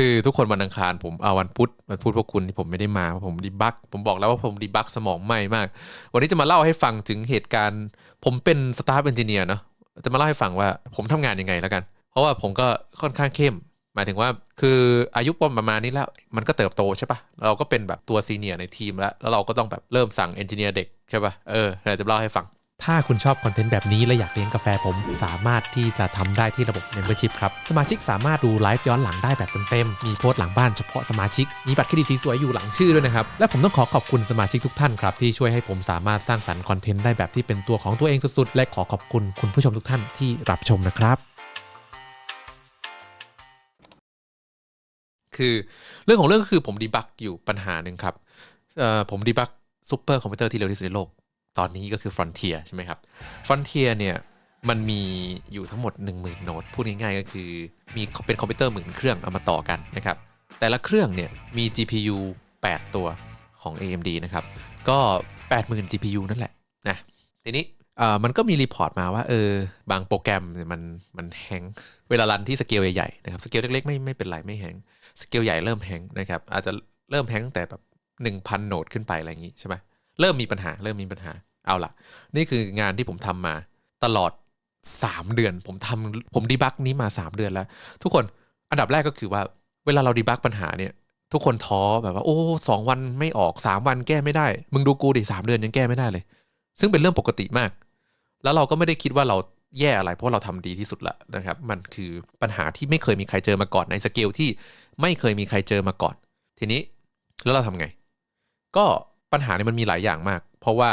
คือทุกคนวันอังคารผมเอาวันพุธวันพุธพวกคุณที่ผมไม่ได้มาผมดีบักผมบอกแล้วว่าผมดีบักสมองไหม้มาก วันนี้จะมาเล่าให้ฟังถึงเหตุการณ์ ผมเป็นสตาฟเอนจิเนียร์เนาะจะมาเล่าให้ฟังว่าผมทำงานยังไงแล้วกัน เพราะว่าผมก็ค่อนข้างเข้ม หมายถึงว่าคืออายุประมาณนี้แล้ว มันก็เติบโตใช่ปะเราก็เป็นแบบตัวซีเนียร์ในทีมแล้วแล้วเราก็ต้องแบบเริ่มสั่งเอนจิเนียร์เด็กใช่ปะเออเดี๋ยวจะเล่าให้ฟัง ถ้าคุณชอบคอนเทนต์แบบนี้และอยากเลี้ยงกาแฟผม สามารถที่จะทำได้ที่ระบบ Membership ครับ สมาชิกสามารถดูไลฟ์ย้อนหลังได้แบบเต็มๆ มีโพสต์หลังบ้านเฉพาะสมาชิก มีบัตรเครดิตสีสวยอยู่หลังชื่อด้วยนะครับ และผมต้องขอขอบคุณสมาชิกทุกท่านครับ ที่ช่วยให้ผมสามารถสร้างสรรค์คอนเทนต์ได้แบบที่เป็นตัวของตัวเองสุดๆ และขอขอบคุณคุณผู้ชมทุกท่านที่รับชมนะครับ คือเรื่องของเรื่องก็คือผมดีบักอยู่ปัญหาหนึ่งครับเอ่อผมดีบักซูเปอร์คอมพิวเตอร์ที่เร็วที่สุดในโลก ตอนนี้ก็คือ Frontier ใช่ไหมครับ Frontier เนี่ยมันมีอยู่ทั้งหมด 10,000 โนดพูดง่ายๆก็คือมีเป็นคอมพิวเตอร์หมื่นเครื่องเอามาต่อกันนะครับ แต่ละเครื่องเนี่ยมี GPU 8 ตัวของ AMD นะครับ ก็ 80,000 GPU นั่นแหละนะทีนี้เอ่อมันก็มีรีพอร์ตมาว่าเออบางโปรแกรมเนี่ยมันมันแฮงเวลารันที่สเกลใหญ่ๆนะครับสเกลเล็กๆไม่ไม่เป็นไรไม่แฮงสเกลใหญ่เริ่มแฮงนะครับอาจจะเริ่มแฮงตั้งแต่แบบ1,000 โนดขึ้นไปอะไรอย่างนี้ใช่ไหม เริ่มมีปัญหา เริ่มมีปัญหาเอาละนี่คืองานที่ผมทำมาตลอด 3 เดือน ผมทำผมดีบักนี้มา 3 เดือนแล้ว ทุกคนอันดับแรกก็คือว่าเวลาเราดีบักปัญหาเนี่ย ทุกคนท้อแบบว่า โอ้สองวันไม่ออก 3 วันแก้ไม่ได้ มึงดูกูดิสามเดือนยังแก้ไม่ได้เลย ซึ่งเป็นเรื่องปกติมาก แล้วเราก็ไม่ได้คิดว่าเราแย่อะไรเพราะเราทำดีที่สุดละนะครับ มันคือปัญหาที่ไม่เคยมีใครเจอมาก่อนในสเกลที่ไม่เคยมีใครเจอมาก่อน ทีนี้แล้วเราทำไง ก็ ปัญหาเนี่ยมันมีหลายอย่างมาก เพราะว่า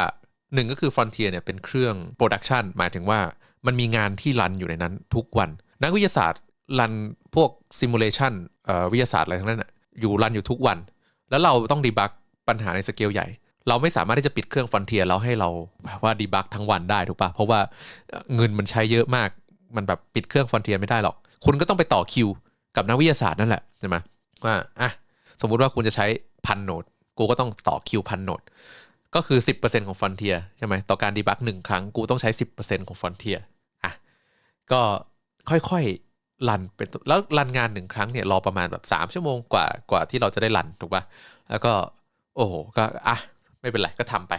หนึ่งก็คือ Frontier เนี่ยเป็นเครื่องโปรดักชันหมายถึงว่ามันมีงานที่รันอยู่ในนั้นทุกวัน นักวิทยาศาสตร์รันพวกซิมูเลชันวิทยาศาสตร์อะไรทั้งนั้นอยู่รันอยู่ทุกวัน แล้วเราต้องดีบักปัญหาในสเกลใหญ่ เราไม่สามารถที่จะปิดเครื่อง Frontier แล้วให้เราแบบว่าดีบักทั้งวันได้ถูกปะเพราะว่าเงินมันใช้เยอะมากมันแบบปิดเครื่อง Frontier ไม่ได้หรอก คุณก็ต้องไปต่อคิว กับนักวิทยาศาสตร์นั่นแหละใช่ไหมว่าอะสมมุติว่าคุณจะใช้พันโนด กูก็ต้องต่อคิวพันโนด ก็คือ 10%ของ Frontier ใช่ไหมต่อการดีบักหนึ่งครั้งกูต้องใช้ 10%ของ Frontier อะก็ค่อยๆรันเป็นแล้วรันงานหนึ่งครั้งเนี่ยรอประมาณแบบ 3 ชั่วโมงกว่ากว่าที่เราจะได้รันถูกปะแล้วก็โอ้โหก็อะไม่เป็นไรก็ทำไป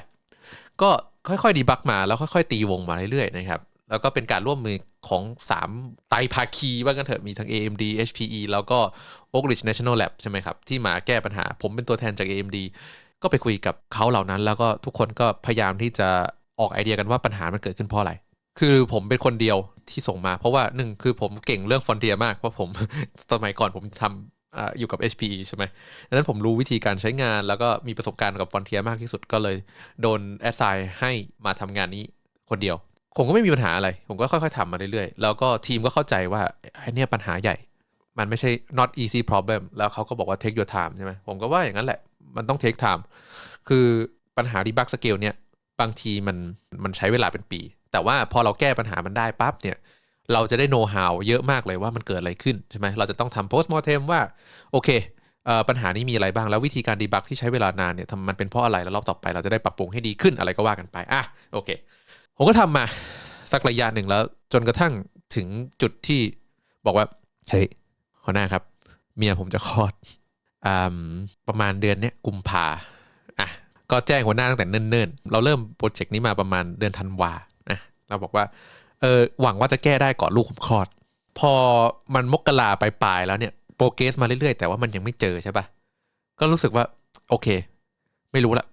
ก็ค่อยๆดีบักมาแล้วค่อยๆตีวงมาเรื่อยๆนะครับ แล้วก็เป็นการร่วมมือของ 3 ไตรภาคีว่ากันเถอะมีทั้ง AMD HPE แล้วก็ Oak Ridge National Lab ใช่ไหมครับ ที่มาแก้ปัญหา ผมเป็นตัวแทนจาก AMD ก็ไปคุยกับเขาเหล่านั้น แล้วก็ทุกคนก็พยายามที่จะออกไอเดียกันว่าปัญหามันเกิดขึ้นเพราะอะไร คือผมเป็นคนเดียวที่ส่งมา เพราะว่าหนึ่งคือผมเก่งเรื่องฟอนเทียมาก เพราะผมสมัยก่อนผมทำอาอยู่กับ HPE ใช่ไหมดังนั้นผมรู้วิธีการใช้งาน แล้วก็มีประสบการณ์กับฟอนเทียมากที่สุดก็เลย โดนแอสไซน์ให้มาทำงานนี้คนเดียว ผมก็ไม่มีปัญหาอะไร ผมก็ค่อยๆทำมาเรื่อยๆ แล้วก็ทีมก็เข้าใจว่าไอ้เนี่ยปัญหาใหญ่ มันไม่ใช่ not easy problem แล้วเขาก็บอกว่า take your time ใช่ไหมผมก็ว่าอย่างนั้นแหละ มันต้อง take time คือปัญหา debug scale เนี่ย บางทีมันมันใช้เวลาเป็นปี แต่ว่าพอเราแก้ปัญหามันได้ปั๊บเนี่ย เราจะได้ know how เยอะมากเลยว่ามันเกิดอะไรขึ้นใช่ไหมเราจะต้องทำ post mortem ว่า โอเคเออปัญหานี้มีอะไรบ้างแล้ววิธีการ debug ที่ใช้เวลานานเนี่ยทำมันเป็นเพราะอะไรแล้วรอบต่อไปเราจะได้ปรับปรุงให้ดีขึ้นอะไรก็ว่ากันไปอะโอเค ผมก็ทำมา สักระยะหนึ่งแล้ว จนกระทั่งถึงจุดที่บอกว่า เฮ้ยหัวหน้าครับ เมียผมจะคลอดอประมาณเดือนเนี้ยกุมภาอะก็แจ้งหัวหน้าตั้งแต่เนิ่นๆ เราเริ่มโปรเจกต์นี้มาประมาณเดือนธันวานะเราบอกว่าเออหวังว่าจะแก้ได้ก่อนลูกผมคลอด พอมันมกราไปปลายแล้วเนี่ยโปรเกสมาเรื่อยๆ แต่ว่ามันยังไม่เจอใช่ปะก็รู้สึกว่า โอเค ไม่รู้ละ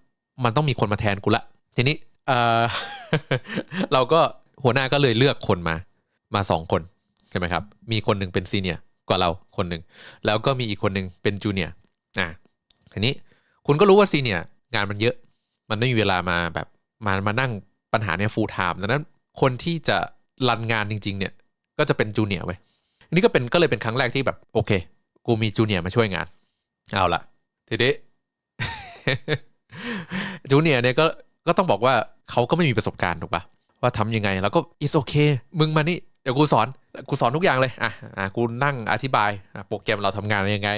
มันต้องมีคนมาแทนกูละ ทีนี้ เราก็หัวหน้าก็เลยเลือกคนมามาสองคนใช่ไหมครับ มีคนหนึ่งเป็นซีเนียกว่าเราคนหนึ่งแล้วก็มีอีกคนหนึ่งเป็นจูเนียอะทีนี้คุณก็รู้ว่าซีเนียงานมันเยอะ มันไม่มีเวลามาแบบมามานั่งปัญหาเนี่ยฟูลไทม์ดังนั้นคนที่จะรันงานจริง ๆ เนี่ย ก็จะเป็นจูเนียร์ไว้ยนนี้ก็เป็นก็เลยเป็นครั้งแรกที่แบบโอเค กูมีจูเนียร์มาช่วยงาน เอาละทีนี้จูเนียร์เนี่ยก็ก็ต้องบอกว่า เขาก็ไม่มีประสบการณ์ถูกปะว่าทำยังไง แล้วก็ is okay มึงมานี่ เดี๋ยวกูสอน กูสอนทุกอย่างเลย อ่ะ อ่ะ กูนั่งอธิบายอ่ะโปรแกรมเราทำงานยังไง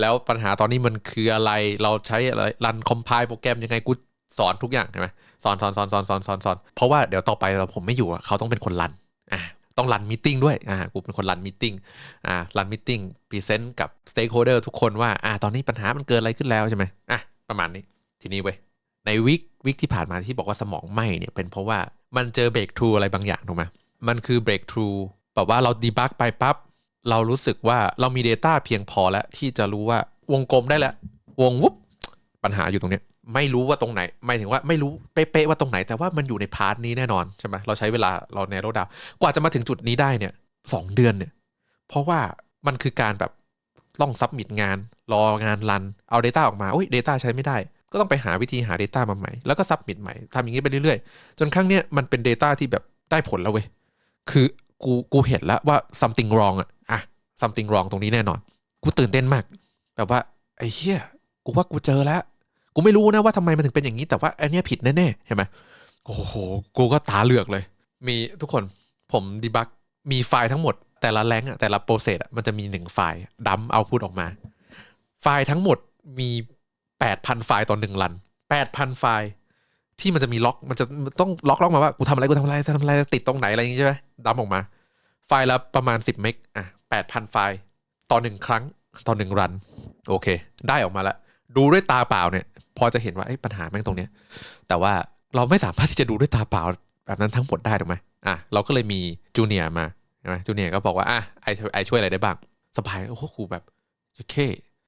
แล้วปัญหาตอนนี้มันคืออะไร เราใช้อะไร รันคอมไพล์โปรแกรมยังไง กูสอนทุกอย่างใช่ไหมสอนสอนสอนสอนสอนสอนสอนเพราะว่าเดี๋ยวต่อไปเราผมไม่อยู่อ่ะเขาต้องเป็นคนรัน อ่ะ ต้องรันมิ팅ด้วยอ่ากูเป็นคนรันมิ팅อ่ารันมิ팅พรีเซนต์กับสเต็กโฮเดอร์ทุกคนว่าอ่าตอนนี้ปัญหามันเกิดอะไรขึ้นแล้วใช่ไหมอ่ะประมาณนี้ทีนี้เว้ย ในวิกวิกที่ผ่านมาที่บอกว่าสมองไหมเนี่ยเป็นเพราะว่ามันเจอเบรกทรูอะไรบางอย่างถูกไหมมันคือเบรกทรูแบบว่าเราดีบักไปปั๊บเรารู้สึกว่าเรามี Data เพียงพอแล้ว ที่จะรู้ว่าวงกลมได้แล้ว วงวุบปัญหาอยู่ตรงเนี้ยไม่รู้ว่าตรงไหนหมายถึงว่าไม่รู้เป๊ะๆว่าตรงไหน แต่ว่ามันอยู่ในพาร์ทนี้แน่นอนใช่ไหมเราใช้เวลาเราในโรดาวกว่าจะมาถึงจุดนี้ได้เนี่ยสองเดือนเนี่ย เพราะว่ามันคือการแบบต้องซับมิดงาน รองานรัน เอา Data ออกมาโอ้ย Data ใช้ไม่ได้ ก็ต้องไปหาวิธีหา Data มาใหม่ แล้วก็ซับมิดใหม่ทำอย่างนี้ไปเรื่อยๆ จนครั้งเนี้ยมันเป็น Data ที่แบบได้ผลแล้วเว้ย คือกูกูเห็นแล้วว่า something wrong อะอะ something wrong ตรงนี้แน่นอน กูตื่นเต้นมาก แบบว่าไอ้เหี้ย กูว่ากูเจอแล้ว กูไม่รู้นะว่าทำไมมันถึงเป็นอย่างนี้ แต่ว่าอันเนี้ยผิดแน่ๆ ใช่ไหมโอ้โห กูก็ตาเหลือกเลย มีทุกคน ผมดีบักมีไฟล์ทั้งหมด แต่ละแรงอะแต่ละโปรเซสอะมันจะมีหนึ่งไฟล์ดัมเอาพูดออกมา ไฟล์ทั้งหมดมี 8,000 ไฟล์ต่อหนึ่งรัน 8,000 ไฟล์ที่มันจะมีล็อกมันจะต้องล็อกล็อกมาว่ากูทำอะไรกูทำอะไรทำอะไรติดตรงไหนอะไรอย่างงี้ใช่ไหมดัมออกมา ไฟล์ละประมาณ 10 เมกอะ8,000 ไฟล์ต่อหนึ่งครั้งต่อหนึ่งรัน โอเค ได้ออกมาล้วดูด้วยตาเปล่าเนี่ย พอจะเห็นว่าปัญหาแม่งตรงเนี้ย แต่ว่าเราไม่สามารถที่จะดูด้วยตาเปล่าแบบนั้นทั้งหมดได้ถูกไหมอะเราก็เลยมีจูเนียมาใช่ไหมจูเนียก็บอกว่าอะไอไอช่วยอะไรได้บ้างสบายโอ้โหกูแบบโอเค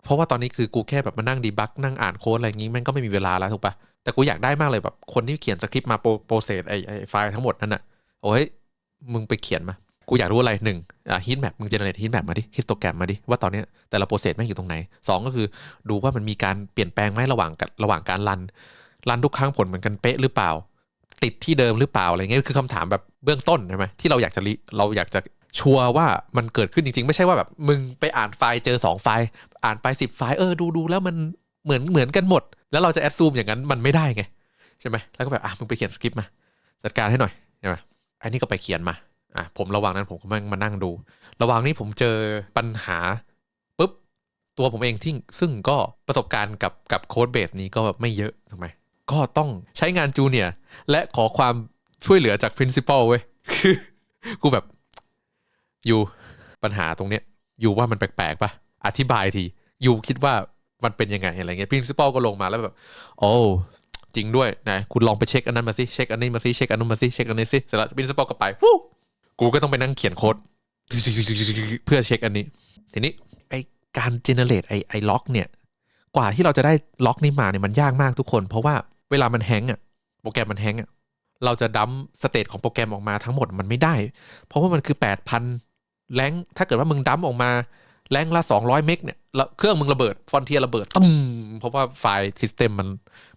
เพราะว่าตอนนี้คือกูแค่แบบมานั่งดีบักนั่งอ่านโค้ดอะไรอย่างงี้แม่งก็ไม่มีเวลาแล้วถูกปะแต่กูอยากได้มากเลยแบบคนที่เขียนสคริปต์มาโปรเซสไอไอไฟล์ทั้งหมดนั่นน่ะโอ้ยมึงไปเขียนมา กูอยากรู้อะไรหนึ่งอ่าฮิตแมปมึงเจเนเรตฮิตแมปมาดิฮิสโตแกรมมาดิว่าตอนเนี้ยแต่ละโปรเซสแม่งอยู่ตรงไหนสองก็คือดูว่ามันมีการเปลี่ยนแปลงไหมระหว่างกันระหว่างการรันรันทุกครั้งผลเหมือนกันเป๊ะหรือเปล่า ติดที่เดิมหรือเปล่าอะไรเงี้ยคือคำถามแบบเบื้องต้นใช่ไหมที่เราอยากจะริเราอยากจะ ชัวร์ว่ามันเกิดขึ้นจริง ๆ ไม่ใช่ว่าแบบมึงไปอ่านไฟล์เจอ 2 ไฟล์ อ่านไป 10 ไฟล์เออดูดูแล้วมันเหมือนเหมือนกันหมด แล้วเราจะแอดซูมอย่างนั้นมันไม่ได้ไงใช่ไหมแล้วก็แบบอะมึงไปเขียนสคริปต์มาจัดการให้หน่อยใช่ไหมอันนี้ก็ไปเขียนมาอะผมระหว่างนั้นผมก็มามานั่งดู ระหว่างนี้ผมเจอปัญหาปุ๊บตัวผมเองที่ซึ่งก็ประสบการณ์กับกับโค้ดเบสนี้ก็แบบไม่เยอะถูกไหมก็ต้องใช้งานจูเนียและขอความช่วยเหลือจาก principal เว้ยคือกูแบบ ยู่ปัญหาตรงเนี้ยอยู่ว่ามันแปลกๆปะอธิบายทีอยู่คิดว่ามันเป็นยังไงอะไรเงี้ย principal ก็ลงมาแล้วแบบ โอ้จริงด้วยนะคุณลองไปเช็คอันนั้นมาสิเช็คอันนี้มาสิเช็คอันนู้นมาสิเช็คอันนี้สิเสร็จแล้ว principal ก็ไปวู้กูก็ต้องไปนั่งเขียนโค้ดเพื่อเช็คอันนี้ ทีนี้ไอการ generate ไอไอล็อกเนี่ย กว่าที่เราจะได้ล็อกนี้มาเนี่ยมันยากมากทุกคน เพราะว่าเวลามันแฮงอะโปรแกรมมันแฮงอะเราจะดัมสเตตของโปรแกรมออกมาทั้งหมดมันไม่ได้ เพราะว่ามันคือ 8,000 แรงค์ถ้าเกิดว่ามึงดัมออกมาแรงค์ละ 200 เมกเนี่ยแล้วเครื่องมึงระเบิด ฟอนเทียระเบิดตุ้มเพราะว่าไฟล์ซิสเต็มมัน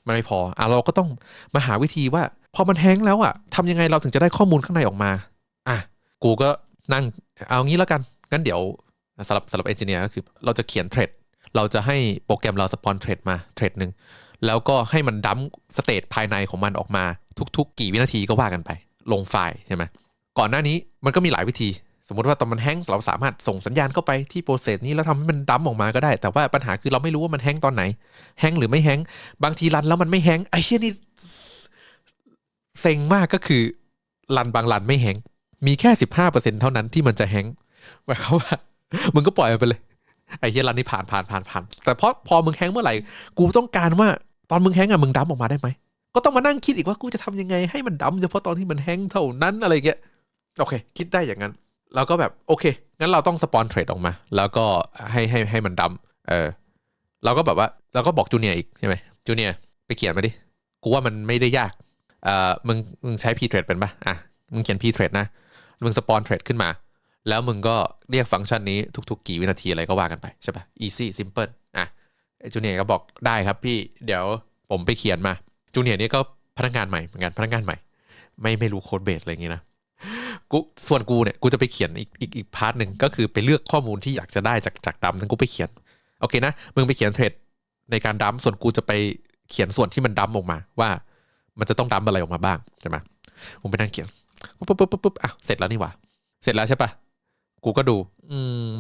มันไม่พออะเราก็ต้องมาหาวิธีว่า พอมันแฮงก์แล้วอะทำยังไงเราถึงจะได้ข้อมูลข้างในออกมา อะ กูก็นั่งเอางี้แล้วกัน งั้นเดี๋ยวสำหรับสำหรับเอนจิเนียร์ก็คือเราจะเขียนเทรดเราจะให้โปรแกรมเราสปอนเทรดมาเทรดหนึ่งแล้วก็ให้มันดัมสเตตภายในของมันออกมา ทุก ๆ กี่วินาทีก็ว่ากันไป ลงไฟล์ใช่ไหมก่อนหน้านี้มันก็มีหลายวิธี สมมติว่าตอนมันแฮงเราสามารถส่งสัญญาณเข้าไปที่โปรเซสนี้แล้วทำให้มันดัมออกมาก็ได้ แต่ว่าปัญหาคือเราไม่รู้ว่ามันแฮงตอนไหนแฮงหรือไม่แฮงบางทีรันแล้วมันไม่แฮงไอ้เชี่ยนี่เซ็งมากก็คือรันบางรันไม่แฮงมีแค่สิบห้าเปอร์เซ็นเท่านั้นที่มันจะแฮงหมายความว่ามึงก็ปล่อยมันไปเลยไอ้เฮียรันนี่ผ่านผ่านผ่านผ่านแต่พอพอมึงแฮงเมื่อไหร่กูต้องการว่าตอนมึงแฮงอะมึงดัมออกมาได้ไหมก็ต้องมานั่งคิดอีกว่ากูจะทำยังไงให้มันดัมเฉพาะตอนที่มันแฮงเท่านั้นอะไรเงี้ยโอเค คิดได้อย่างนั้น เราก็แบบโอเค งั้นเราต้องสปอนเทรดออกมา แล้วก็ให้ให้ให้มันดัมเออเราก็แบบว่าเราก็บอกจูเนียร์อีกใช่ไหมจูเนียร์ไปเขียนมาดิ กูว่ามันไม่ได้ยากเออมึงมึงใช้ p trade เป็นปะอะ มึงเขียน p trade นะ มึงสปอนเทรดขึ้นมา แล้วมึงก็เรียกฟังก์ชันนี้ทุก ๆ กี่วินาทีอะไรก็ว่ากันไปใช่ปะ easy simple อะจูเนียร์ก็บอกได้ครับพี่เดี๋ยวผมไปเขียนมาจูเนียร์นี่ก็พนักงานใหม่เหมือนกันพนักงานใหม่ ไม่ไม่รู้โค้ดเบสอะไรอย่างงี้นะ กูส่วนกูเนี่ยกูจะไปเขียนอีกอีกอีกพาร์ทหนึ่งก็คือไปเลือกข้อมูลที่อยากจะได้จากจากดัมทั้งกูไปเขียนโอเคนะมึงไปเขียนเทรดในการดัมส่วนกูจะไปเขียนส่วนที่มันดัมออกมา ว่า มันจะต้องดัมอะไรออกมาบ้างใช่ไหมผมไปนั่งเขียนปุ๊บปุ๊บปุ๊บปุ๊บอะเสร็จแล้วนี่หว่าเสร็จแล้วใช่ปะกูก็ดู อืม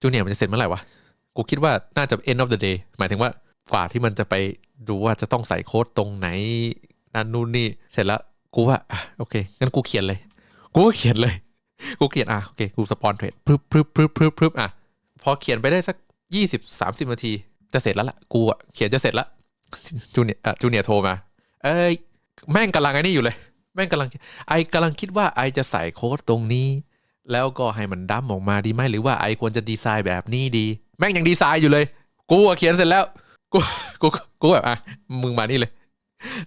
จูเนียร์มันจะเสร็จเมื่อไหร่วะกูคิดว่าน่าจะ end of the day หมายถึงว่ากว่าที่มันจะไปดูว่าจะต้องใส่โค้ดตรงไหนนั่นนู่นนี่เสร็จแล้วกูว่าอะโอเคงั้นกูเขียนเลย กูเขียนเลย กูเขียนอะโอเคกูสปอนเทรดพรึบพรึบพรึบพรึบพรึบอะพอเขียนไปได้สักยี่สิบสามสิบนาที จะเสร็จแล้วล่ะกูอะเขียนจะเสร็จแล้วจูเนียอะจูเนียโทรมา เอ้ยแม่งกำลังไอ้นี่อยู่เลย แม่งกำลังไอกำลังคิดว่าไอจะใส่โค้ดตรงนี้ แล้วก็ให้มันดั้มออกมาดีไหมหรือว่าไอควรจะดีไซน์แบบนี้ดี แม่งยังดีไซน์อยู่เลย กูอะเขียนเสร็จแล้วกูกูกูแบบอะมึงมานี่เลย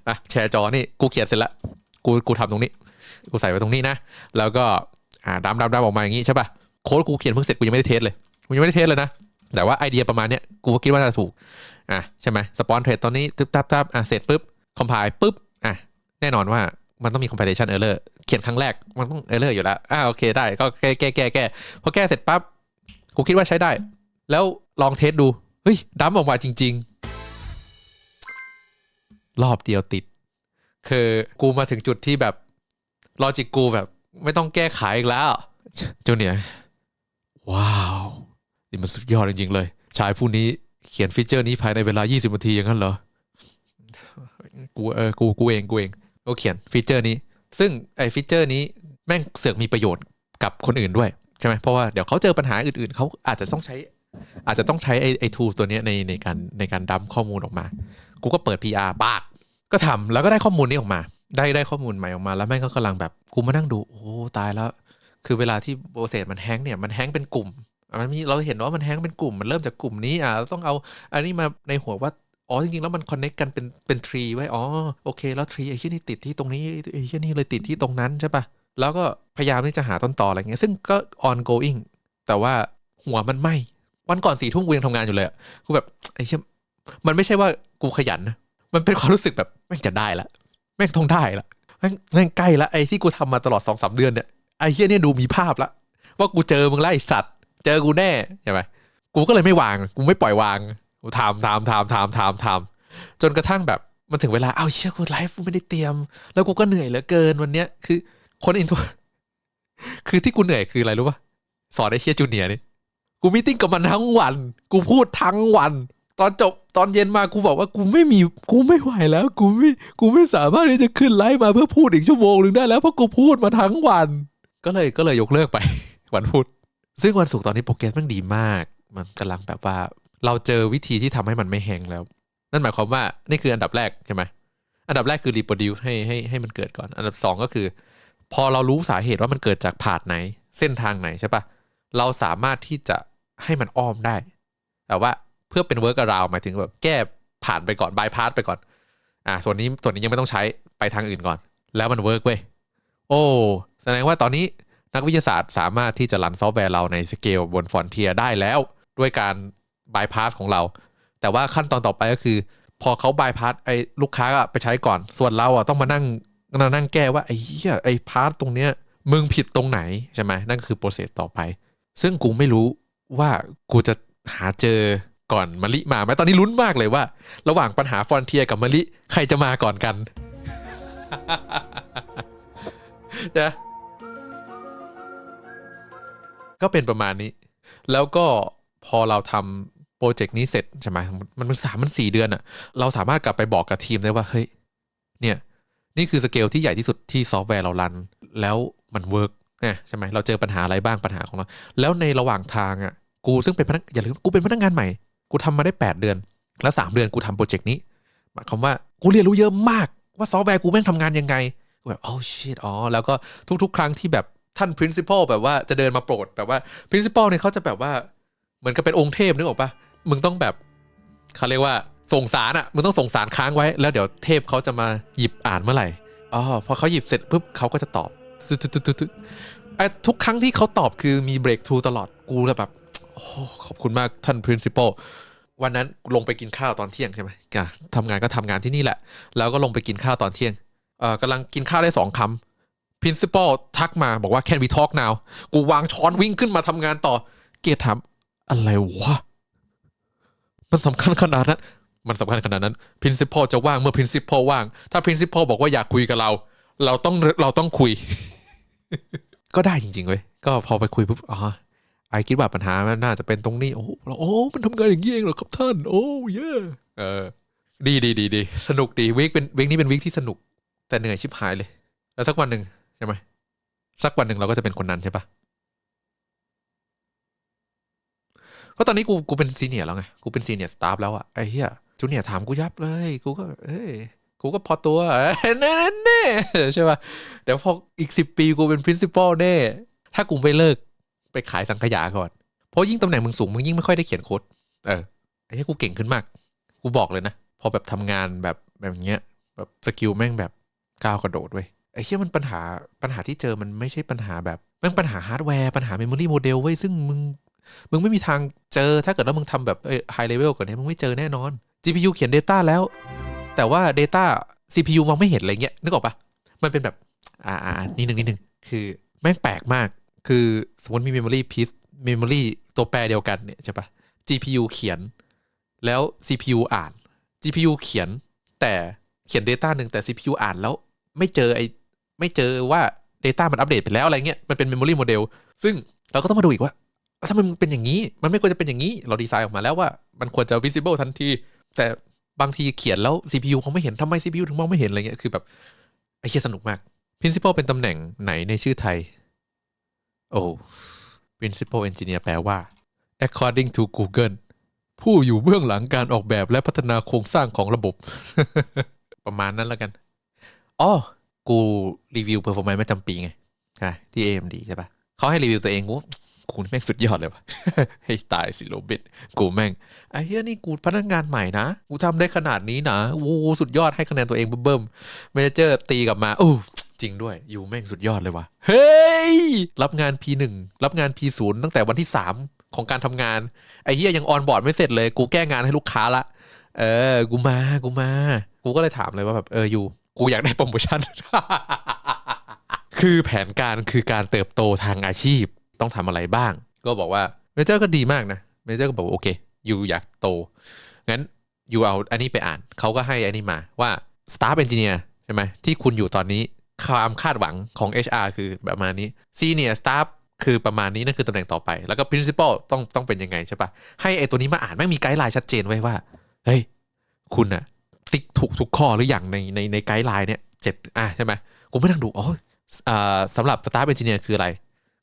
อะแชร์จอนี่กูเขียนเสร็จแล้วกูกูทำตรงนี้ กูใส่ไว้ตรงนี้นะ แล้วก็อ่าดัมดัมดัมออกมาอย่างนี้ใช่ป่ะโค้ดกูเขียนเพิ่งเสร็จกูยังไม่ได้เทสเลยกูยังไม่ได้เทสเลยนะแต่ว่าไอเดียประมาณเนี้ยกูก็คิดว่าจะถูกอะใช่ไหมสปอนเทรดตอนนี้ตึ๊บตับตับอะเสร็จปุ๊บคอมไพล์ปุ๊บอะแน่นอนว่ามันต้องมี compilation error เขียนครั้งแรกมันต้อง error อยู่แล้วอ่าโอเคได้ก็แก้แก้แก้แก้พอแก้เสร็จปั๊บกูคิดว่าใช้ได้ แล้วลองเทสดูเฮ้ยดัมออกมาจริง ๆ รอบเดียวติด คือกูมาถึงจุดที่แบบ ลอจิกกูแบบไม่ต้องแก้ไขอีกแล้วเจูเนี่ยว้าวนี่มันสุดยอดจริงๆเลย ชายผู้นี้เขียนฟีเจอร์นี้ภายในเวลา 20นาทีอย่างนั้นเหรอ กูเออกูกูเองกูเองก็เขียนฟีเจอร์นี้ ซึ่งไอ้ฟีเจอร์นี้แม่งเสือกมีประโยชน์กับคนอื่นด้วยใช่ไหมเพราะว่าเดี๋ยวเขาเจอปัญหาอื่นๆ เขาอาจจะต้องใช้ อาจจะต้องใช้ไอ้ไอ้ทูตัวนี้ในในการในการดัมข้อมูลออกมา กูก็เปิด PR ปาก ก็ทำแล้วก็ได้ข้อมูลนี้ออกมา ได้ได้ข้อมูลใหม่ออกมาแล้วแม่งก็กำลังแบบกูมานั่งดูโอ้ตายแล้ว คือเวลาที่โปรเซสมันแฮงเนี่ยมันแฮงเป็นกลุ่มมันมีเราเห็นว่ามันแฮงเป็นกลุ่มมันเริ่มจากกลุ่มนี้อะเราต้องเอาอันนี้มาในหัวว่าอ๋อจริงๆแล้วมันคอนเน็กกันเป็นเป็นทรีไว้อ๋อโอเคแล้วทรีไอ้ที่นี่ติดที่ตรงนี้ไอ้ที่นี่เลยติดที่ตรงนั้นใช่ปะแล้วก็พยายามที่จะหาต้นต่ออะไรเงี้ยซึ่งก็ ongoing แต่ว่าหัวมันไหมวันก่อนสี่ทุ่มกูยังทำงานอยู่เลยกูแบบไอ้เชี่ยมันไม่ใช่ว่ากูขยันนะมันเป็นความรู้สึกแบบแม่จะได้ละ ม่งต้องได้ละแม่งแม่งใกล้ละไอ้ที่กูทำมาตลอดสองสามเดือนเนี่ยไอ้เชี่ยเนี่ยดูมีภาพละว่ากูเจอมึงแล้วไอ้สัตว์ เจอกูแน่ใช่ไหมกูก็เลยไม่วาง กูไม่ปล่อยวางกูทำทำทำทำทำทำจนกระทั่งแบบมันถึงเวลาเอาเชี่ยกูไลฟ์กูไม่ได้เตรียม แล้วกูก็เหนื่อยเหลือเกินวันเนี้ยคือ คนอินโทรคือที่กูเหนื่อยคืออะไรรู้ปะสอนไอเชียจูเนียร์นี่กูมีติ้งกับมันทั้งวัน กูพูดทั้งวัน ตอนจบตอนเย็นมากูบอกว่ากูไม่มีกูไม่ไหวแล้ว กูไม่กูไม่สามารถที่จะขึ้นไลฟ์มาเพื่อพูดอีกชั่วโมงหนึ่งได้แล้วเพราะกูพูดมาทั้งวัน ก็เลยก็เลยยกเลิกไป วันพุธซึ่งวันศุกร์ตอนนี้โปรเกรสมันดีมาก มันกำลังแบบว่า เราเจอวิธีที่ทำให้มันไม่แห้งแล้ว นั่นหมายความว่านี่คืออันดับแรกใช่ไหมอันดับแรกคือ reproduce ให้ให้ให้มันเกิดก่อน อันดับสองก็คือ พอเรารู้สาเหตุว่ามันเกิดจากผาดไหน เส้นทางไหนใช่ปะเราสามารถที่จะให้มันอ้อมได้ แต่ว่า เพื่อเป็น work around หมายถึงแบบแก้ผ่านไปก่อน bypass ไปก่อน อ่า ส่วนนี้ส่วนนี้ยังไม่ต้องใช้ไปทางอื่นก่อน แล้วมันเวิร์กเว้ยโอ้แสดงว่าตอนนี้นักวิทยาศาสตร์สามารถที่จะรันซอฟต์แวร์เราในสเกลบนฟอนเทียได้แล้ว ด้วยการบายพาสของเรา แต่ว่าขั้นตอนต่อไปก็คือ พอเขาบายพาสไอ้ลูกค้าไปใช้ก่อน ส่วนเราอะต้องมานั่งมานั่งแก้ว่าไอ้เหี้ยไอ้พาร์ทตรงเนี้ยมึงผิดตรงไหนใช่ไหมนั่นคือโปรเซสต่อไป ซึ่งกูไม่รู้ว่ากูจะหาเจอ ก่อนมะลิมาไหมตอนนี้ลุ้นมากเลยว่า ระหว่างปัญหาฟอนเทียกับมะลิใครจะมาก่อนกันนะก็เป็นประมาณนี้ แล้วก็พอเราทำโปรเจกต์นี้เสร็จใช่ไหมมันมันสามมันสี่เดือนอะเราสามารถกลับไปบอกกับทีมได้ว่าเฮ้ยเนี่ยนี่คือสเกลที่ใหญ่ที่สุดที่ซอฟต์แวร์เรารัน แล้วมันเวิร์กนี่ยใช่ไหมเราเจอปัญหาอะไรบ้างปัญหาของเรา แล้วในระหว่างทางอะกูซึ่งเป็นพนักอย่าลืมกูเป็นพนักงานใหม่ กูทำมาได้ 8 เดือน แล้ว3เดือนกูทำโปรเจกต์นี้หมายความว่ากูเรียนรู้เยอะมากว่าซอฟต์แวร์กูแม่งทำงานยังไงกูแบบ oh shit อ๋อแล้วก็ทุกๆ ครั้งที่แบบท่าน principal แบบว่าจะเดินมาโปรดแบบว่า principal เนี่ยเขาจะแบบว่าเหมือนกับเป็นองค์เทพนึกออกปะมึงต้องแบบเขาเรียกว่าส่งสารอะมึงต้องส่งสารค้างไว้ แล้วเดี๋ยวเทพเขาจะมาหยิบอ่านเมื่อไหร่อ๋อพอเขาหยิบเสร็จปุ๊บเขาก็จะตอบทุกครั้งที่เขาตอบคือมี breakthrough ตลอดกูแบบ โอ้ขอบคุณมากท่าน principal วันนั้นลงไปกินข้าวตอนเที่ยงใช่ไหมทำงานก็ทำงานที่นี่แหละ แล้วก็ลงไปกินข้าวตอนเที่ยงเอ่อกำลังกินข้าวได้สองคำ principal ทักมาบอกว่า can we talk now กูวางช้อนวิ่งขึ้นมาทำงานต่อ เกียรติถามอะไรวะ มันสำคัญขนาดนั้น มันสำคัญขนาดนั้น principal จะว่างเมื่อ principal ว่าง ถ้า principal บอกว่าอยากคุยกับเรา เราต้องเราต้องคุย ก็ได้จริงๆเว้ย ก็พอไปคุยปุ๊บ อ๋อ ไอคิดว่าปัญหามันน่าจะเป็นตรงนี้ โอ้เราโอ้ มันทำงานอย่างนี้เองเหรอครับท่าน โอ้เย่เออ ดีดีดีดีสนุกดีวิกเป็นวิกนี้เป็นวิกที่สนุก แต่เหนื่อยชิบหายเลย แล้วสักวันหนึ่งใช่ไหมสักวันหนึ่งเราก็จะเป็นคนนั้นใช่ปะเพราะตอนนี้กูกูเป็นซีเนียร์แล้วไงกูเป็นซีเนียร์สตาฟแล้วอะไอ้เหี้ยจูเนียร์ถามกูยับเลยกูก็ เอ้ยกูก็พอตัวแน่แน่ใช่ปะแต่พออีกสิบปีกูเป็น principal แน่ถ้ากูไม่เลิก ไปขายสังขยาก่อน เพราะยิ่งตำแหน่งมึงสูงมึงยิ่งไม่ค่อยได้เขียนโค้ดเออไอ้เหี้ยกูเก่งขึ้นมาก กูบอกเลยนะ พอแบบทำงานแบบแบบเงี้ยแบบสกิลแม่งแบบก้าวกระโดดเว้ยไอ้เหี้ยมันปัญหาปัญหาที่เจอมันไม่ใช่ปัญหาแบบแม่งปัญหาฮาร์ดแวร์ปัญหาเมมโมรีโมเดลเว้ยซึ่งมึงมึงไม่มีทางเจอถ้าเกิดว่ามึงทำแบบไฮเลเวลกว่านี้มึงไม่เจอแน่นอน GPU เขียน Data แล้ว แต่ว่า Data CPU มองไม่เห็นอะไรเงี้ยนึกออกปะมันเป็นแบบ อ่าอ่านิดนึงนิดนึงคือแม่งแปลกมาก คือสมมติมี Memory piece Memory ตัวแปรเดียวกันเนี่ยใช่ปะ GPU เขียน แล้ว CPU อ่าน GPU เขียนแต่เขียน Data หนึ่งแต่ CPU อ่านแล้วไม่เจอไอไม่เจอว่า Data มันอัปเดตไปแล้วอะไรเงี้ยมันเป็น Memory Model ซึ่งเราก็ต้องมาดูอีกว่าถ้ามันเป็นอย่างนี้ มันไม่ควรจะเป็นอย่างนี้ เราดีไซน์ออกมาแล้วว่ามันควรจะ visible ทันที แต่บางทีเขียนแล้ว CPU เขาไม่เห็นทำไม CPU ถึงมองไม่เห็นอะไรเงี้ยคือแบบไอ้เคียสนุกมาก principal เป็นตำแหน่งไหนในชื่อไทย โอ้ principal engineer แปลว่า according to Google ผู้อยู่เบื้องหลังการออกแบบและพัฒนาโครงสร้างของระบบ ประมาณนั้นแล้วกัน อ๋อ กูรีวิว performance ประจำปีไงใช่ที่ AMD ใช่ปะเขาให้รีวิวตัวเองกูคุณแม่งสุดยอดเลยวะให้ตายสิโรเบิตกูแม่ง ไอ้เหี้ยนี่กูพนักงานใหม่นะ กูทำได้ขนาดนี้นะโอ้สุดยอดให้คะแนนตัวเองเบิ่มๆเมเนเจอร์ตีกลับมา โอ้ จริงด้วย อยู่แม่งสุดยอดเลยวะเฮ้ย รับงาน P1 รับงาน P0 ตั้งแต่วันที่ 3 ของการทำงาน ไอ้เหี้ยยังออนบอร์ดไม่เสร็จเลย กูแก้งานให้ลูกค้าละ เออ กูมา กูมา กูก็เลยถามเลยว่าแบบ เออ อยู่ กูอยากได้โปรโมชั่น คือแผนการคือการเติบโตทางอาชีพ ต้องทำอะไรบ้าง ก็บอกว่าเมเจอร์ก็ดีมากนะ เมเจอร์ก็บอกว่าโอเคยูอยากโต งั้นยูเอาอันนี้ไปอ่าน เขาก็ให้อันนี้มาว่า Staff Engineer ใช่ไหมที่คุณอยู่ตอนนี้ ความคาดหวังของ HR คือประมาณนี้ Senior Staff คือประมาณนี้นั่นคือตำแหน่งต่อไป แล้วก็ Principal ต้องต้องเป็นยังไงใช่ปะให้ไอตัวนี้มาอ่านไม่มีไกด์ไลน์ชัดเจนไว้ว่า เฮ้ย คุณอะติ๊กถูกทุกข้อหรืออย่างในในในไกด์ไลน์เนี่ยเจ็ดอะใช่ไหมกูไม่ต้องดูอ๋ออ่าสำหรับ Staff Engineer คืออะไร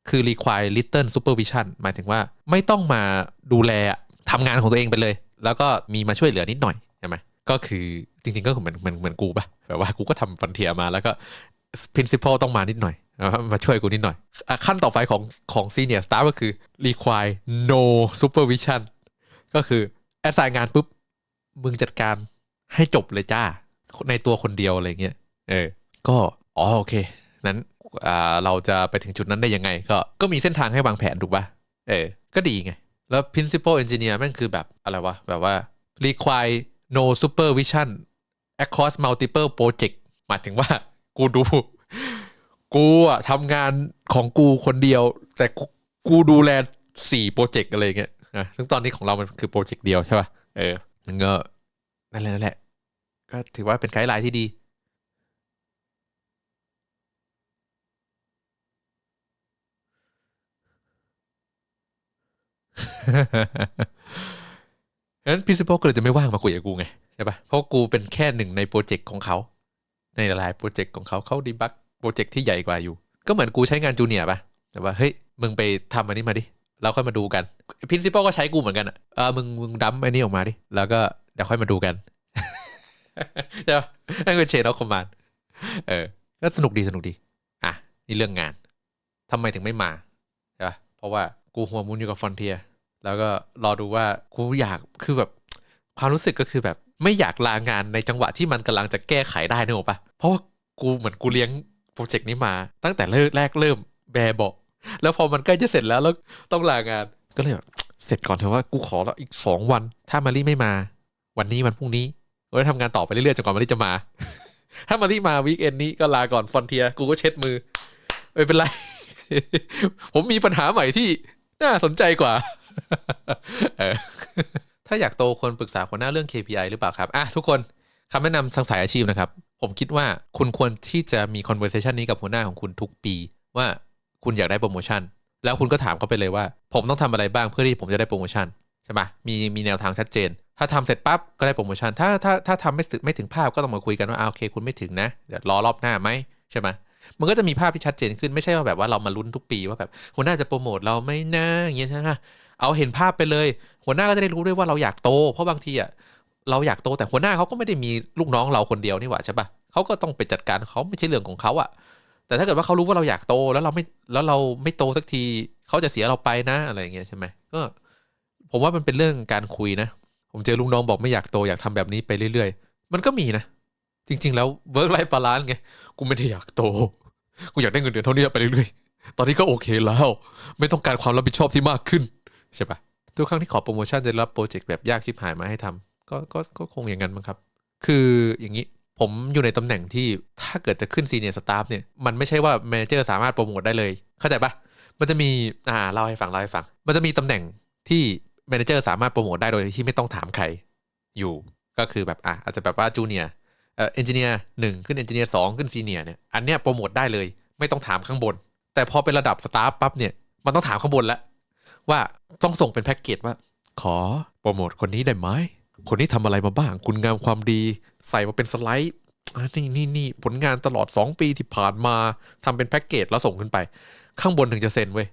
คือ require little supervision หมายถึงว่าไม่ต้องมาดูแลทำงานของตัวเองไปเลย แล้วก็มีมาช่วยเหลือนิดหน่อยใช่ไหมก็คือจริงๆก็เหมือนเหมือนเหมือนกูปะแบบว่ากูก็ทำฟันเทียมาแล้วก็ principal ต้องมานิดหน่อย มาช่วยกูนิดหน่อยอขั้นต่อไปของของ senior staff ก็คือ require no supervision ก็คือ assign งานปุ๊บ มึงจัดการให้จบเลยจ้า ในตัวคนเดียวอะไรเงี้ยเออ ก็ อ๋อ โอเค นั้นเราจะไปถึงจุดนั้นได้ยังไง ก็ ก็มีเส้นทางให้วางแผนถูกป่ะ เออ ก็ดีไง แล้ว principal engineer แม่งคือแบบ อะไรวะ แบบว่า require no supervision across multiple project หมายถึงว่า กูดู กูอะทำงานของกูคนเดียว แต่กูดูแลสี่โปรเจกต์อะไรเงี้ยอะซึ่งตอนนี้ของเรามันคือโปรเจกต์เดียวใช่ป่ะเออมันก็นั่นแหละนั่นแหละ ก็ถือว่าเป็นไกด์ไลน์ที่ดีงั้น principal ก็เลยจะไม่ว่างมาคุยกับกูไงใช่ป่ะเพราะกูเป็นแค่หนึ่งในโปรเจกต์ของเขา ในหลายๆโปรเจกต์ของเขาเขาดีบักโปรเจกต์ที่ใหญ่กว่าอยู่ ก็เหมือนกูใช้งานจูเนียร์ปะแต่ว่าเฮ้ยมึงไปทำอันนี้มาดิเราค่อยมาดูกัน principal ก็ใช้กูเหมือนกันอะเออมึงมึงดัมอันนี้ออกมาดิแล้วก็เดี๋ยวค่อยมาดูกันใช่ปะนั่นคือเชนออฟคอมมานเออก็สนุกดีสนุกดี อะนี่เรื่องงานทำไมถึงไม่มาใช่ปะเพราะว่ากูหัวมุนอยู่กับฟอนเทียแล้วก็รอดูว่ากูอยากคือแบบความรู้สึกก็คือแบบ ไม่อยากลางานในจังหวะที่มันกำลังจะแก้ไขได้นึกออกปะเพราะว่ากูเหมือนกูเลี้ยงโปรเจกต์นี้มา ตั้งแต่เริ่มแรกเริ่มแบบบอกแล้วพอมันใกล้จะเสร็จแล้วแล้วต้องลางานก็เลยแบบเสร็จก่อนเถอะว่ากูขอแล้วอีกสองวัน ถ้ามารีไม่มา วันนี้วันพรุ่งนี้กูจะทำงานต่อไปเรื่อยๆจนกว่ามารีจะมา ถ้ามารีมาวีคเอนนี้ก็ลาก่อนฟอนเทียกูก็เช็ดมือไม่เป็นไร ผมมีปัญหาใหม่ที่น่าสนใจกว่า เออ ถ้าอยากโตควรปรึกษาหัวหน้าเรื่อง KPI หรือเปล่าครับอะทุกคนคำแนะนำทางสายอาชีพนะครับ ผมคิดว่าคุณควรที่จะมี conversation นี้กับหัวหน้าของคุณทุกปี ว่าคุณอยากได้โปรโมชั่น แล้วคุณก็ถามเขาไปเลยว่า ผมต้องทำอะไรบ้างเพื่อที่ผมจะได้โปรโมชั่นใช่ไหมมีมีแนวทางชัดเจน ถ้าทำเสร็จปั๊บก็ได้โปรโมชั่นถ้าถ้าถ้าทำไม่ถึงไม่ถึงภาพก็ต้องมาคุยกันว่าอาโอเค คุณไม่ถึงนะเดี๋ยวรอรอบหน้าไหมใช่ไหมมันก็จะมีภาพที่ชัดเจนขึ้นไม่ใช่ว่าแบบว่าเรามาลุ้นทุกปีว่าแบบหัวหน้าจะโปรโมทเราไหม่นะอย่างเงี้ยใช่ไหม เอาเห็นภาพไปเลย หัวหน้าก็จะได้รู้ด้วยว่าเราอยากโต เพราะบางทีอะเราอยากโตแต่หัวหน้าเขาก็ไม่ได้มีลูกน้องเราคนเดียวนี่หว่าใช่ปะเขาก็ต้องไปจัดการเขาไม่ใช่เรื่องของเขาอะ แต่ถ้าเกิดว่าเขารู้ว่าเราอยากโตแล้วเราไม่แล้วเราไม่โตสักทีเขาจะเสียเราไปนะอะไรอย่างเงี้ยใช่ไหมก็ผมว่ามันเป็นเรื่องการคุยนะ ผมเจอลุงน้องบอกไม่อยากโตอยากทำแบบนี้ไปเรื่อยๆ มันก็มีนะ จริง ๆ แล้วเวิร์กไลฟ์บาลานซ์ไง กูไม่ได้อยากโต กูอยากได้เงินเดือนเท่านี้ไปเรื่อยๆ ตอนนี้ก็โอเคแล้ว ไม่ต้องการความรับผิดชอบที่มากขึ้น ใช่ปะทุกครั้งที่ขอโปรโมชั่นจะรับโปรเจกต์แบบยากชิบหายมาให้ทำก็ก็ก็คงอย่างนั้นมั้งครับ คืออย่างนี้ผมอยู่ในตำแหน่งที่ถ้าเกิดจะขึ้นซีเนียร์สตาฟเนี่ยมันไม่ใช่ว่าแมเนเจอร์สามารถโปรโมทได้เลย เข้าใจปะมันจะมีอ่าเล่าให้ฟังเล่าให้ฟัง มันจะมีตำแหน่งที่แมเนเจอร์สามารถโปรโมทได้โดยที่ไม่ต้องถามใครอยู่ก็คือแบบอะอาจจะแบบว่าจูเนียร์เอ่อเอนจิเนียร์หนึ่งขึ้นเอนจิเนียร์สองขึ้นซีเนียร์เนี่ยอันเนี้ยโปรโมทได้เลย ไม่ต้องถามข้างบน แต่พอเป็นระดับสตาฟปั๊บเนี่ยมันต้องถามข้างบนแล้ว ว่าต้องส่งเป็นแพ็กเกจว่า ขอโปรโมทคนนี้ได้ไหมคนนี้ทำอะไรมาบ้าง คุณงามความดี ใส่มาเป็นสไลด์นี่นี่นี่ผลงานตลอด 2 ปีที่ผ่านมาทำเป็นแพ็กเกจแล้วส่งขึ้นไป ข้างบนถึงจะเซ็นเว้ย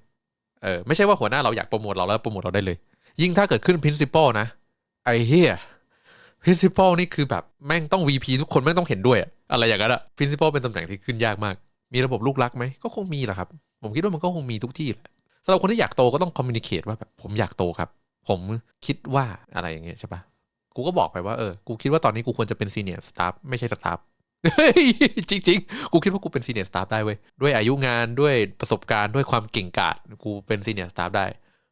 เออไม่ใช่ว่าหัวหน้าเราอยากโปรโมทเราแล้วโปรโมทเราได้เลย ยิ่งถ้าเกิดขึ้น principal นะไอ้เฮีย principal นี่คือแบบแม่งต้อง VP ทุกคนแม่งต้องเห็นด้วย อะอะไรอย่างนั้นอะ principal เป็นตำแหน่งที่ขึ้นยากมาก มีระบบลูกรักไหมก็คงมีแหละครับ ผมคิดว่ามันก็คงมีทุกที่แหละ สำหรับคนที่อยากโตก็ต้อง communicate ว่าแบบผมอยากโตครับ ผมคิดว่าอะไรอย่างเงี้ยใช่ปะกูก็บอกไปว่าเออกูคิดว่าตอนนี้กูควรจะเป็นซีเนียร์สตาฟไม่ใช่สตาฟเฮ้ยจริงกูคิดว่ากูเป็นซีเนียร์สตาฟได้เว้ยด้วยอายุงานด้วยประสบการณ์ด้วยความเก่งกาจกูเป็นซีเนียร์สตาฟได้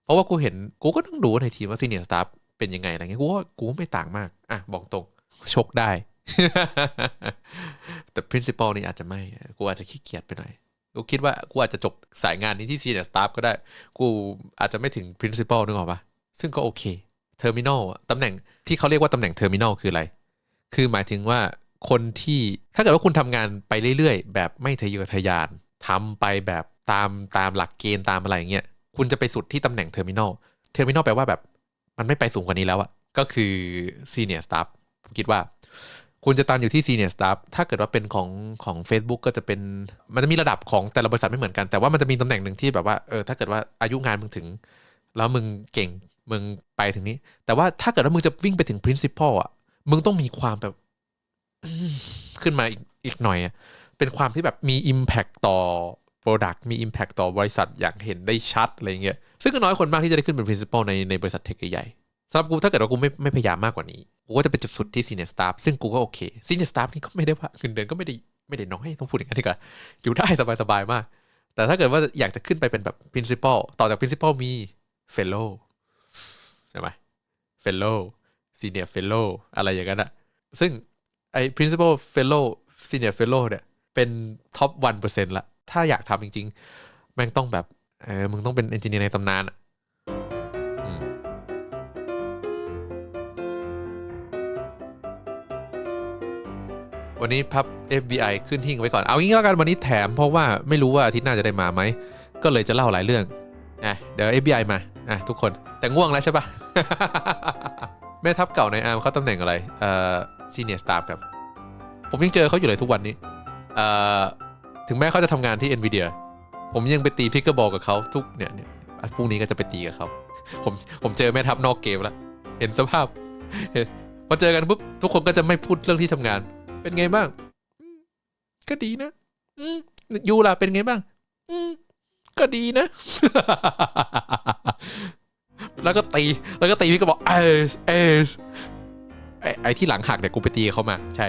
เพราะว่ากูเห็นกูก็ต้องดูในทีมว่าซีเนียร์สตาฟเป็นยังไงอะไรเงี้ยกูว่ากูไม่ต่างมากอะบอกตรงชกได้ แต่ principal นี่อาจจะไม่ กูอาจจะขี้เกียจไปหน่อย กูคิดว่ากูอาจจะจบสายงานนี้ที่ senior staff ก็ได้ กูอาจจะไม่ถึง principal นึกออกปะซึ่งก็โอเค terminal ตำแหน่งที่เขาเรียกว่าตำแหน่ง terminal คืออะไร คือหมายถึงว่าคนที่ถ้าเกิดว่าคุณทำงานไปเรื่อยๆ แบบไม่ทะเยอทะยานทำไปแบบตามตามหลักเกณฑ์ตามอะไรอย่างเงี้ย คุณจะไปสุดที่ตำแหน่ง terminal terminal แปลว่าแบบมันไม่ไปสูงกว่านี้แล้วอะก็คือ senior staff ผมคิดว่า คุณจะตันอยู่ที่ senior staff ถ้าเกิดว่าเป็นของของ Facebook ก็จะเป็น มันจะมีระดับของแต่ละบริษัทไม่เหมือนกัน แต่ว่ามันจะมีตำแหน่งหนึ่งที่แบบว่า เออ ถ้าเกิดว่าอายุงานมึงถึง แล้วมึงเก่ง มึงไปถึงนี้ แต่ว่าถ้าเกิดว่ามึงจะวิ่งไปถึง principal อะ มึงต้องมีความแบบ ขึ้นมาอีกอีกหน่อยอะเป็นความที่แบบมี impact ต่อ product มี impact ต่อบริษัทอย่างเห็นได้ชัดอะไรเงี้ย ซึ่งก็น้อยคนมากที่จะได้ขึ้นเป็น principal ในในบริษัทเทคใหญ่ๆ สำหรับกูถ้าเกิดว่ากูไม่ไม่พยายามมากกว่านี้ กูก็จะเป็นจุดสุดที่ senior staff ซึ่งกูก็โอเค senior staff นี่ก็ไม่ได้ว่าเงินเดือนก็ไม่ได้ไม่ได้น้อยต้องพูดอย่างนั้นดีกว่าอยู่ได้สบายๆมาก แต่ถ้าเกิดว่าอยากจะขึ้นไปเป็นแบบ principal ต่อจาก principal มี fellow ใช่ไหม fellow senior fellow อะไรอย่างนั้นอะซึ่งไอ้ principal fellow senior fellow เนี่ยเป็น top 1%ละถ้าอยากทำจริงๆแม่งต้องแบบเออมึงต้องเป็นเอนจิเนียร์ในตำนานอะ วันนี้พับ FBI ขึ้นหิ้งไว้ก่อน เอางี้แล้วกันวันนี้แถมเพราะว่าไม่รู้ว่าอาทิตย์หน้าจะได้มาไหม ก็เลยจะเล่าหลายเรื่องอะเดี๋ยว FBI มาอะทุกคนแต่ง่วงแล้วใช่ปะแม่ทัพเก่าในอาร์มเขาตำแหน่งอะไรเอ่อ senior staff ครับ ผมยังเจอเขาอยู่เลยทุกวันนี้เอ่อถึงแม้เขาจะทำงานที่ NVIDIA ผมยังไปตีพิกเกอร์บอลกับเขาทุกเนี่ยเนี่ยพรุ่งนี้ก็จะไปตีกับเขาผมผมเจอแม่ทัพนอกเกมแล้ว เห็นสภาพพอเจอกันปุ๊บทุกคนก็จะไม่พูดเรื่องที่ทำงาน เป็นไงบ้างอืมก็ดีนะ อืมยูล่ะเป็นไงบ้าง อืมก็ดีนะ แล้วก็ตี แล้วก็ตีพี่ก็บอกเอสเอสไอ้ไอ้ที่หลังหักเนี่ยกูไปตีเขามา ใช่